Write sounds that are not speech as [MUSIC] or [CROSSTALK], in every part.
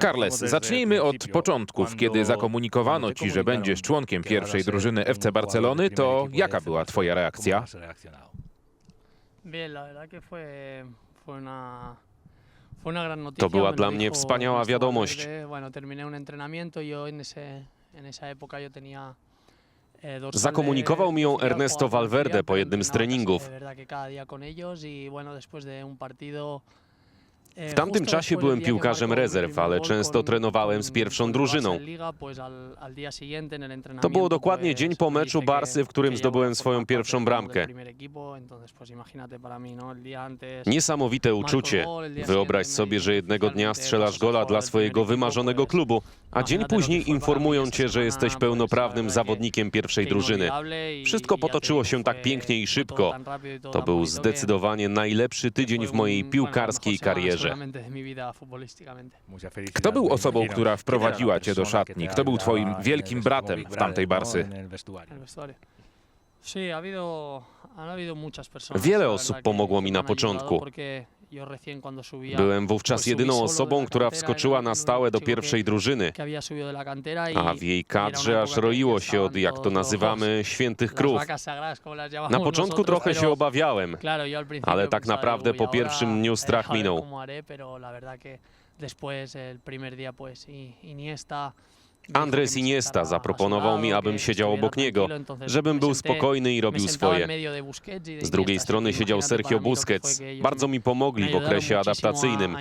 Carles, eh, zacznijmy od początków. Kiedy zakomunikowano ci, że będziesz członkiem pierwszej drużyny FC Barcelony, to jaka była twoja reakcja? To była dla mnie wspaniała wiadomość. Y eh, Zakomunikował mi ją Ernesto Valverde po jednym z treningów. W tamtym czasie byłem piłkarzem rezerw, ale często trenowałem z pierwszą drużyną. To było dokładnie dzień po me meczu Barsy, w którym zdobyłem swoją pierwszą bramkę. Niesamowite uczucie. Wyobraź sobie, że jednego dnia strzelasz gola dla swojego wymarzonego klubu, a dzień później informują cię, że jesteś pełnoprawnym zawodnikiem pierwszej drużyny. Wszystko potoczyło się tak pięknie i szybko. To był zdecydowanie najlepszy tydzień w mojej piłkarskiej karierze. Kto był osobą, która ¿Quién era la wprowadziła cię do szatni? Kto był twoim wielkim el bratem w tamtej Barsy? Wiele osób pomogło mi na początku. Byłem wówczas jedyną osobą, która wskoczyła na stałe do pierwszej drużyny, cantera y- a w jej kadrze aż roiło się od, jak to nazywamy, świętych krów. Na początku trochę się obawiałem. Ale tak naprawdę "Uy, po pierwszym dniu strach a minął. Cómo haré", pero la verdad que después, el primer día, pues, I- Iniesta dijo Andres Iniesta zaproponował mi, abym siedział obok niego, żebym był spokojny i robił swoje. Z drugiej strony siedział Sergio Busquets. Bardzo mi pomogli w okresie adaptacyjnym.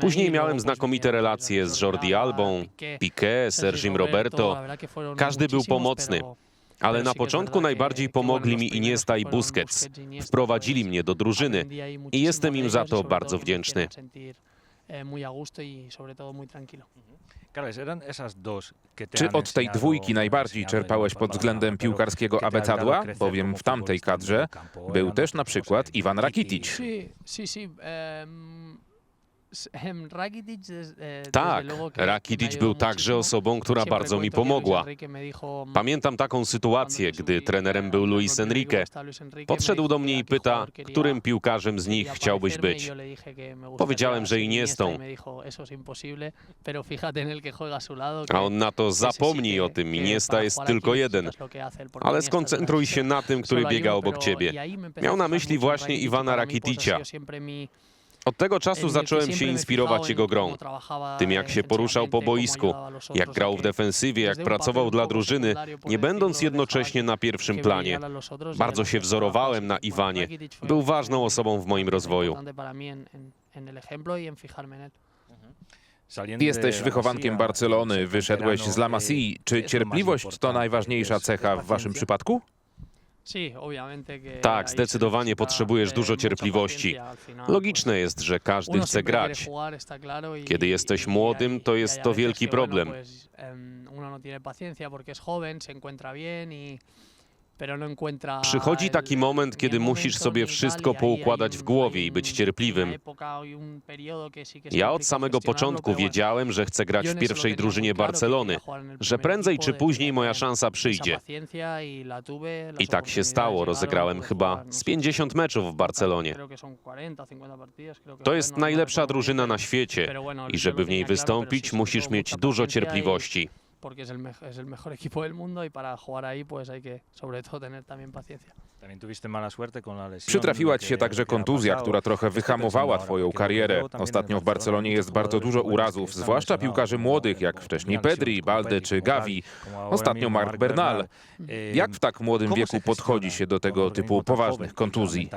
Później miałem znakomite relacje z Jordi Albą, Piqué, Sergim Roberto, Każdy był pomocny. ale na początku najbardziej pomogli mi Iniesta i Busquets. Y Wprowadzili mnie do drużyny i jestem im za y to bardzo wdzięczny. Eh, muy a gusto y sobre todo muy tranquilo. Carles, eran esas dos que te Czy od tej dwójki najbardziej enseñado czerpałeś pod względem pero piłkarskiego abecadła? Bowiem w tamtej kadrze był też na przykład Iwan Rakitic. Sí, sí, sí. em, Tak, que- que me Rakitic był także osobą, która bardzo mi pomogła. Dijo, Pamiętam taką sytuację, gdy trenerem był Luis Enrique. Podszedł do mnie i pyta, którym piłkarzem z nich chciałbyś y być. Powiedziałem, że Iniestą. y a on na to zapomnij o tym, Iniesta jest tylko jeden. Ale skoncentruj się na tym, który biega obok ciebie. y Miał na myśli właśnie Iwana Rakiticia. Od tego czasu zacząłem się inspirować jego grą. Tym eh, jak się poruszał po boisku, jak grał w defensywie, jak pracował dla drużyny, nie będąc jednocześnie na pierwszym planie. y Bardzo się wzorowałem na Iwanie. Fue Był ważną osobą w moim rozwoju. y Jesteś wychowankiem Barcelony, wyszedłeś z La eh, Masii. ¿qué Czy cierpliwość to najważniejsza ¿Es- es cecha w waszym przypadku? Tak, zdecydowanie potrzebujesz eh, dużo cierpliwości. Logiczne jest, że każdy chce grać. y- Kiedy jesteś y młodym, to y jest to wielki problem. Przychodzi el- taki moment, kiedy musisz sobie wszystko y poukładać w głowie i być cierpliwym. Ja od samego początku wiedziałem, że chcę grać w pierwszej drużynie Barcelony, że prędzej czy później moja szansa przyjdzie. y I tak się stało. Rozegrałem chyba no z sé, 50 meczów w Barcelonie. creo que son 40, 50 partidos, creo que To jest no- no najlepsza drużyna na świecie i żeby w niej wystąpić, musisz mieć dużo y- cierpliwości. Porque es el, es el mejor [LAUGHS] equipo del mundo y para jugar ahí pues hay que sobre todo tener también paciencia. Przytrafiła ci się także kontuzja, która trochę wyhamowała twoją karierę. Ostatnio w Barcelonie jest bardzo dużo urazów, zwłaszcza piłkarzy como- młodych, jak como wcześniej Pedri, Balde czy Gavi. Ostatnio Marc Bernal. Jak w tak młodym ¿cómo se wieku podchodzi się do tego typu poważnych kontuzji?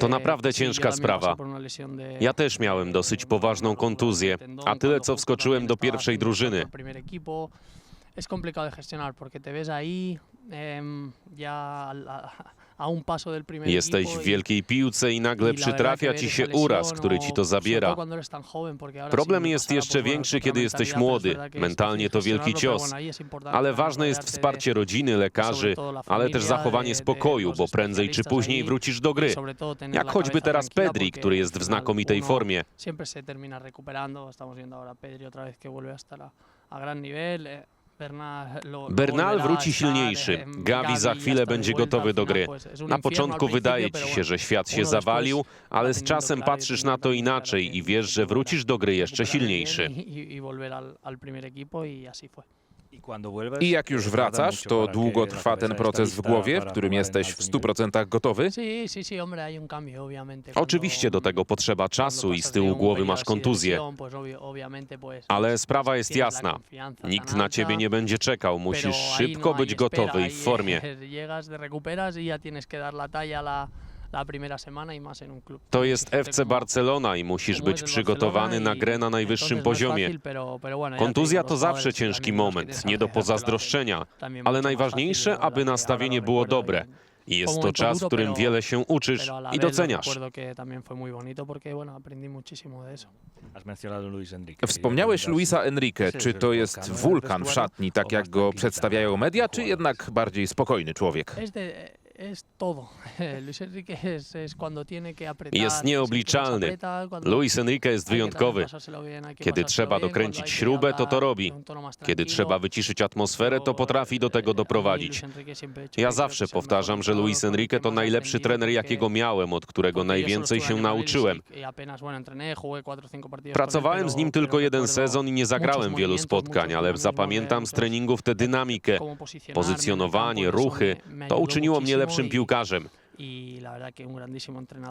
To naprawdę ciężka sprawa. Ja też miałem dosyć poważną kontuzję, a tyle co wskoczyłem do pierwszej drużyny. Es complicado de gestionar porque te ves ahí ya a, un paso del primer Jesteś w y- wielkiej piłce i y nagle que przytrafia ci się uraz, który ci to sobre zabiera. Problem jest jeszcze większy, kiedy jesteś młody. Mentalnie to wielki cios. Ale ważne jest wsparcie rodziny, lekarzy, todo la ale też zachowanie spokoju, bo prędzej czy później wrócisz do y gry. Jak choćby teraz Pedri, który jest w znakomitej formie. siempre se termina recuperando. Estamos viendo ahora Pedri otra vez que vuelve a estar a, a gran nivel. Bernal, wróci silniejszy. Gavi za chwilę będzie gotowy do gry. Na początku wydaje ci się, że świat się zawalił, ale z czasem patrzysz na to inaczej i wiesz, że wrócisz do gry jeszcze silniejszy. I jak już eh, wracasz, to długo trwa ten proces w głowie, w którym jesteś w nivel. 100% gotowy? Oczywiście do tego potrzeba czasu i z tyłu głowy masz kontuzję. Ale sprawa jest jasna. Nikt na ciebie nie będzie czekał, musisz szybko być gotowy i w formie. [LAUGHS] Y la primera semana y más en un club. To jest FC Barcelona i musisz być przygotowany na grę na y najwyższym no poziomie. Kontuzja to zawsze ciężki moment, nie do pozazdroszczenia, ale najważniejsze, aby nastawienie było dobre. I jest to czas, w którym wiele się uczysz i doceniasz. Wspomniałeś Luisa Enrique. Czy to jest wulkan w szatni, tak jak go przedstawiają media, czy jednak bardziej spokojny człowiek? Jest nieobliczalny. [LAUGHS] Luis Enrique jest que wyjątkowy. Kiedy trzeba dokręcić śrubę, to to robi. Kiedy trzeba wyciszyć atmosferę, to potrafi do tego A mí doprowadzić. Ja zawsze powtarzam, że Luis Enrique que to najlepszy trener, jakiego miałem, od którego najwięcej się nauczyłem. y Pracowałem z nim tylko jeden sezon i nie zagrałem wielu spotkań, ale zapamiętam z treningów tę dynamikę, pozycjonowanie, y ruchy. To uczyniło mnie lepszym y- piłkarzem.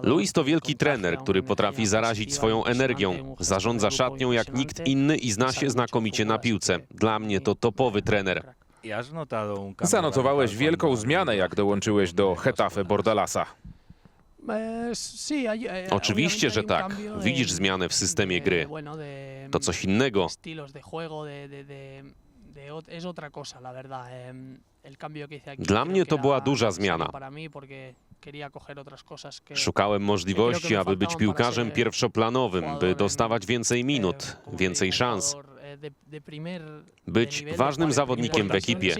Luis to wielki trener, który potrafi zarazić swoją energią, zarządza szatnią jak nikt inny i zna się znakomicie na piłce. Dla mnie to topowy trener. Y Zanotowałeś wielką zmianę, jak dołączyłeś do Hetafe Bordalasa. Eh, eh, Oczywiście, że tak. Widzisz zmianę w systemie gry. To coś innego. Dla mnie to była duża zmiana. Szukałem możliwości, aby być piłkarzem pierwszoplanowym, by dostawać więcej eh, minut, więcej szans. eh, Być ważnym zawodnikiem w ekipie.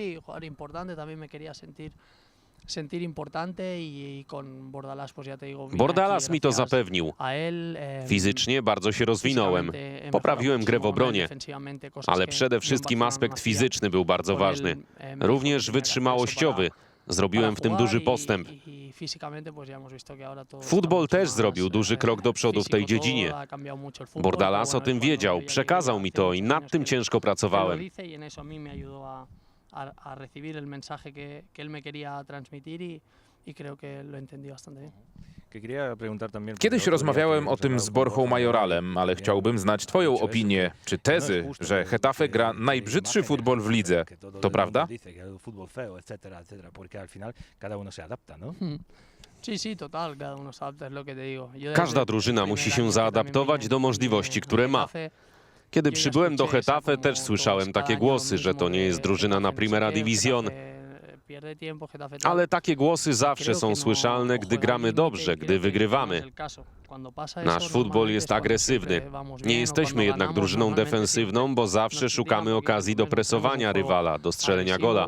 Sentir importante y con Bordalas, pues ya te digo. Bordalas mi to zapewnił. Fizycznie bardzo się rozwinąłem, poprawiłem grę w obronie, ale przede wszystkim aspekt fizyczny był bardzo ważny. Również wytrzymałościowy. Zrobiłem w tym duży y- postęp. y- y Futbol też zrobił duży eh, krok do przodu w tej dziedzinie. Bordalas o tym wiedział, przekazał mi to i nad tym ciężko pracowałem. A a, recibir el mensaje que, que él me quería transmitir y, y creo que lo entendí bastante bien. Kiedyś rozmawiałem o tym z Borchą Majoralem, ale chciałbym znać Twoją dicho eso, opinię, czy no tezy, że Hetafe gra najbrzydszy futbol w lidze. To prawda? ¿no? Desde Każda drużyna musi się zaadaptować do możliwości, a które ma. Kiedy przybyłem do Hetafe, też słyszałem takie głosy, że to nie jest drużyna na no Primera División. Ale takie głosy zawsze są no słyszalne, gdy gramy dobrze, gdy no wygrywamy. Nasz futbol jest agresywny. Nie bien o jesteśmy jednak ganamos, drużyną defensywną, bo zawsze szukamy okazji do presowania rywala, do strzelenia gola.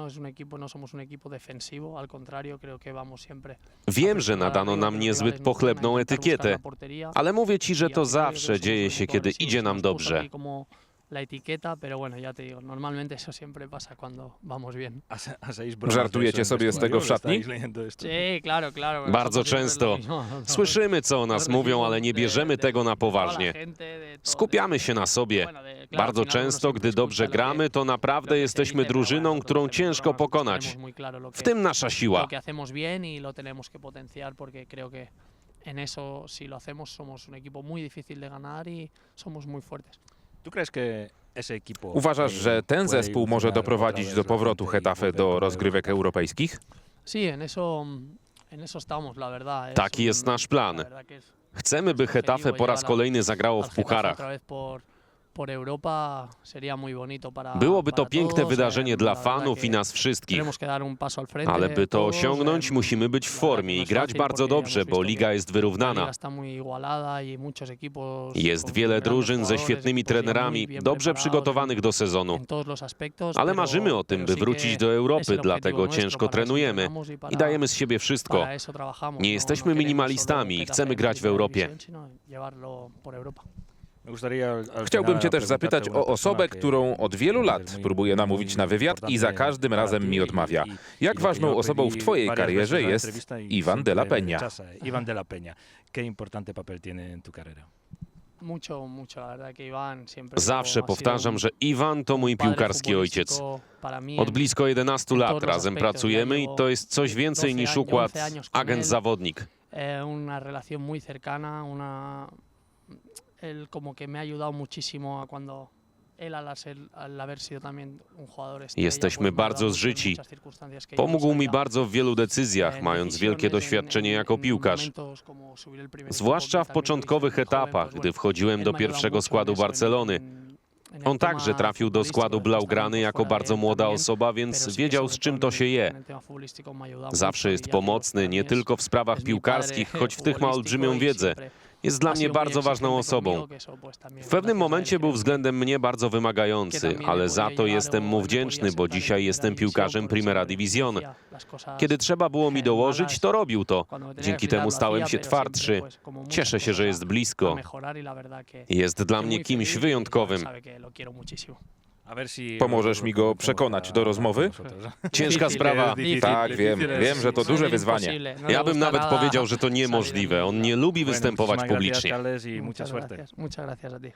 No es un equipo, no somos un equipo defensivo, al contrario, creo que vamos siempre Wiem, że nadano nam niezbyt a pochlebną etykietę, ale mówię ci, że y to zawsze dzieje się, kiedy idzie nam dobrze. La etiqueta, pero bueno, ya te digo, normalmente eso siempre pasa cuando vamos bien. [LAUGHS] ¿Has- hacéis bromas de Żartujecie sobie z tego w szatni? Bardzo często. [LAUGHS] Słyszymy, co o nas mówią, ale nie bierzemy tego na poważnie. Skupiamy się na sobie. Bardzo final uno często, gdy dobrze gramy, to naprawdę jesteśmy drużyną, którą ciężko pokonać. W tym nasza siła. y en eso si lo hacemos somos un equipo muy difícil de ganar y somos muy fuertes. ¿Tú crees que ese equipo Uważasz, że ten zespół może doprowadzić do powrotu Hetafe do rozgrywek Europa? europejskich? Sí, en eso en eso estamos, la verdad. es Taki jest nasz plan. Chcemy, by Hetafe po raz kolejny zagrało w pucharach. Byłoby to piękne wydarzenie eh, dla fanów i nas wszystkich. Ale by to todos, osiągnąć, musimy być w formie i grać bardzo dobrze, bo liga jest wyrównana. y Jest wiele drużyn ze świetnymi trenerami, dobrze przygotowanych do sezonu. Ale marzymy o tym, by wrócić do Europy, dlatego ciężko trenujemy y i dajemy z siebie wszystko. Nie no- jesteśmy no queremos minimalistami i chcemy grać w Europie. Chciałbym cię też zapytać o osobę, którą od wielu lat próbuję namówić na wywiad i za każdym razem mi odmawia. Jak ważną osobą w twojej karierze jest Iwan de la Peña? Iwan de la Peña. Qué importante papel tiene en tu carrera. Zawsze powtarzam, że Iwan to mój piłkarski ojciec. Od blisko 11 en lat razem pracujemy i to jest coś więcej 12 niż układ 11 años con él. agent-zawodnik. Él como que me ha ayudado muchísimo a cuando Jesteśmy bardzo zżyci. no Pomógł mi bardzo w wielu decyzjach, mając wielkie doświadczenie en- jako piłkarz. Zwłaszcza w początkowych etapach, gdy wchodziłem do pierwszego składu Barcelony. On także trafił do składu Blaugrany jako bardzo młoda osoba, więc wiedział z czym to się je. Zawsze jest y pomocny nie tylko w sprawach piłkarskich, [LAUGHS] choć w tych ma olbrzymią y wiedzę. Jest dla mnie bardzo ważną osobą. W pewnym momencie był względem mnie bardzo wymagający, ale za to jestem mu wdzięczny, bo dzisiaj jestem piłkarzem Primera División. Kiedy trzeba było mi dołożyć, to robił to. Dzięki temu stałem się twardszy. Cieszę się, że jest blisko. Jest dla mnie kimś wyjątkowym. Pomożesz mi go przekonać do rozmowy? Ciężka sprawa. Tak, wiem, wiem, że to duże wyzwanie. No le Ja bym nawet powiedział, że to niemożliwe. On nie lubi występować publicznie. Muchas gracias a ti.